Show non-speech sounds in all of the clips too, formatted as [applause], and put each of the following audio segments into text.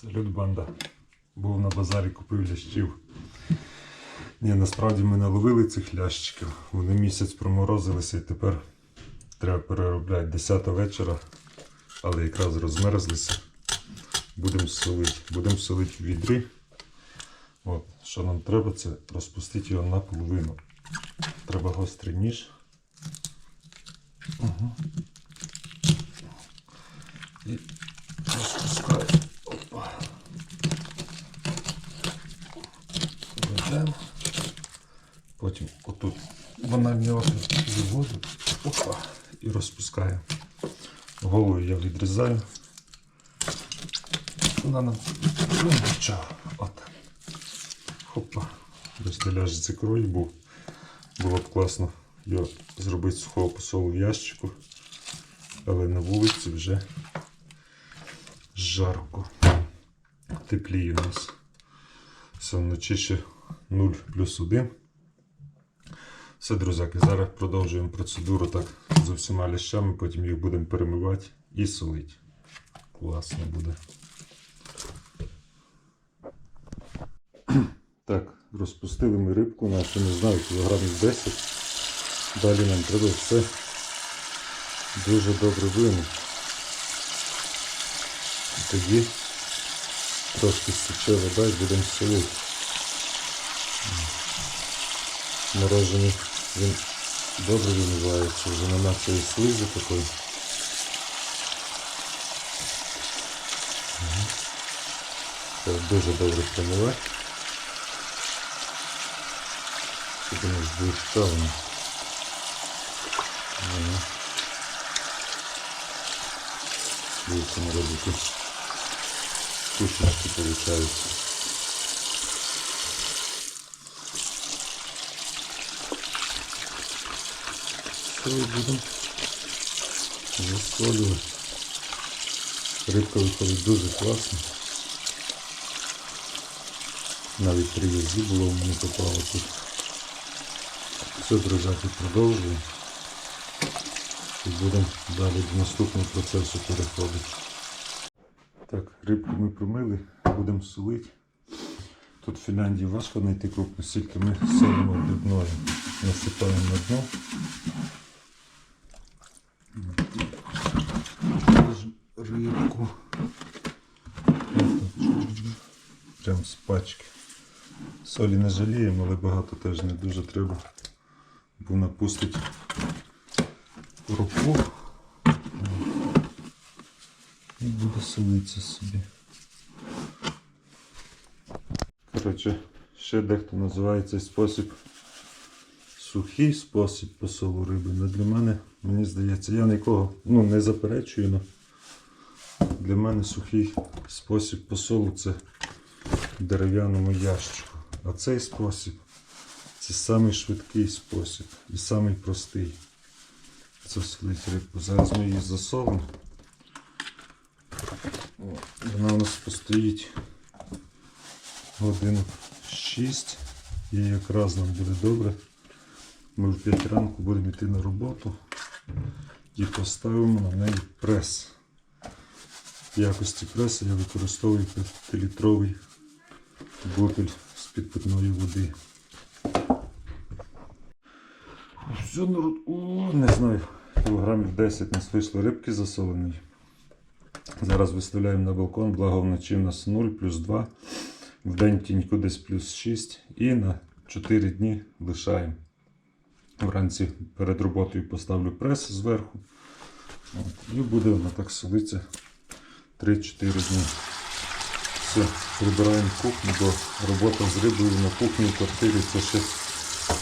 Салют, банда. Був на базарі, купив лящів. Ні, насправді ми наловили цих лящиків. Вони місяць проморозилися і тепер треба переробляти 10 вечора, але якраз розмерзлися. Будемо солити. Будемо солити в відрі. От, що нам треба, це розпустити його наполовину. Треба гострий ніж. Угу. І розпускаю. Опа. Ведемо. Потім отут банальний отвір виводу. Опа. І розпускаю. Голову я відрізаю. Вона нам ну. От. Хопа. Бачите, ляжеться крой був. Було б класно його зробити сухого посолу в ящику. Але на вулиці вже жарко. Тепліє у нас. Все вночі ще 0 плюс 1. Все, друзяки, зараз продовжуємо процедуру так з усіма лящами, потім їх будемо перемивати і солити. Класно буде. [clears throat] Так, розпустили ми рибку нашу, не знаю, кілограмів 10. Далі нам треба все дуже добре вимити. Тоді трошки стече вода і будемо солити. Морожений він добре вимивається, вже нема цієї слизи такої. Треба дуже добре промивати. Щоб у нас блищало. Ага. Дивіться, на робити. Кушечки получаються. Ми будемо засолювати. Рибка виходить дуже класно. Навіть три язі було в мене попало тут. Все, друзяки, продовжуємо. І будемо далі до наступного процесу переходити. Так, рибку ми промили, будемо солити. Тут в Фінляндії важко знайти крупну сільки, ми солимо дрібною. Насипаємо на дно. Ложимо Рибку. Прям з пачки. Солі не жаліємо, але багато теж не дуже треба. Бо напустить руку і буде солитися собі. Коротше, ще дехто називає цей спосіб сухий спосіб посолу риби. Але для мене, мені здається, я нікого ну, не заперечую, але для мене сухий спосіб посолу це в дерев'яному ящику. А цей спосіб це самий швидкий спосіб і самий простий. Це солить рибку. Зараз ми її засолимо. Вона у нас постоїть годин 6 і якраз нам буде добре. Ми в 5 ранку будемо йти на роботу і поставимо на неї прес. В якості преса я використовую 5-літровий бутиль з-під питної води. Все, народ, о, не знаю, кілограмів 10 нас вийшло рибки засоленої. Зараз виставляємо на балкон, благо вночі у нас 0 плюс 2, в день тіньку десь плюс 6 і на 4 дні лишаємо. Вранці перед роботою поставлю прес зверху. От, і буде вона так солитися 3-4 дні. Все, прибираємо кухню, бо робота з рибою на кухні в квартирі це ще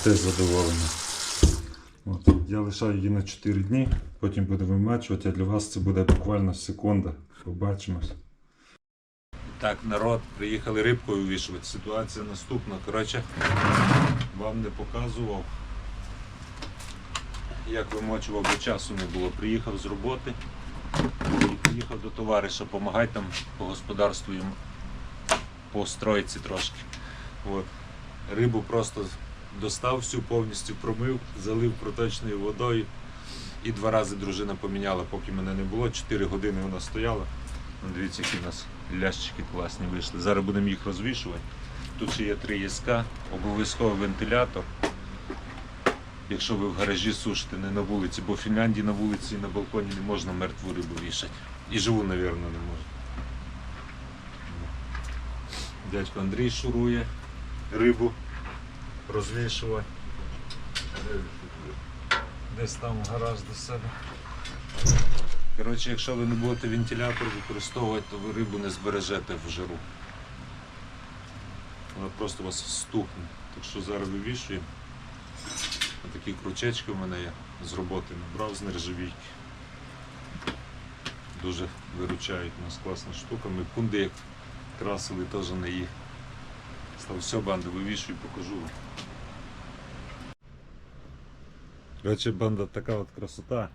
те задоволення. От, я лишаю її на 4 дні, потім буду вимачувати, а для вас це буде буквально секунда. Побачимось. Так, народ, приїхали рибкою вішувати. Ситуація наступна. Коротше, вам не показував, як вимочував, бо часу не було. Приїхав з роботи приїхав до товариша, допомагати там по господарству їм по стройці трошки. От. Рибу просто достав всю, повністю промив, залив проточною водою. І два рази дружина поміняла, поки мене не було. Чотири години вона стояла. Ну, Дивіться, які у нас лящики класні вийшли. Зараз будемо їх розвішувати. Тут ще є три єска, обов'язково вентилятор. Якщо ви в гаражі сушите, не на вулиці, бо в Фінляндії на вулиці і на балконі не можна мертву рибу вішати. І живу, мабуть, не можна. Дядько Андрій шурує рибу розвішувати. Десь там гараж до себе. Коротше, якщо ви не будете вентилятор використовувати, то ви рибу не збережете в жару. Вона просто вас стухне. Так що зараз вивішуємо. Такі крючечки в мене є з роботи набрав з нержавійки. Дуже виручають у нас класна штука. Ми пунди як красили теж на їх. Став все, банду вивішую, покажу вам. Коротше, банда така от красота.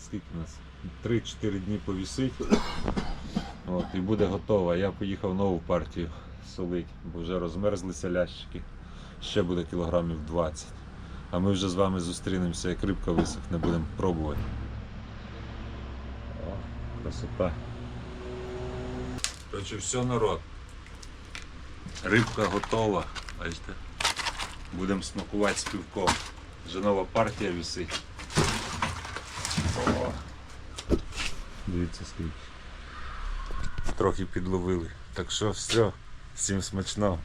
Скільки у нас? 3-4 дні повісить. От, і буде готова. Я поїхав нову партію солить, бо вже розмерзлися лящики. Ще буде кілограмів 20. А ми вже з вами зустрінемося, як рибка висохне, будемо пробувати. О, красота. Коротше, все народ. Рибка готова. Бачите? Будемо смакувати з півком. Вже партія висить. О. Дивіться скільки. Трохи підловили. Так що все, всім смачного.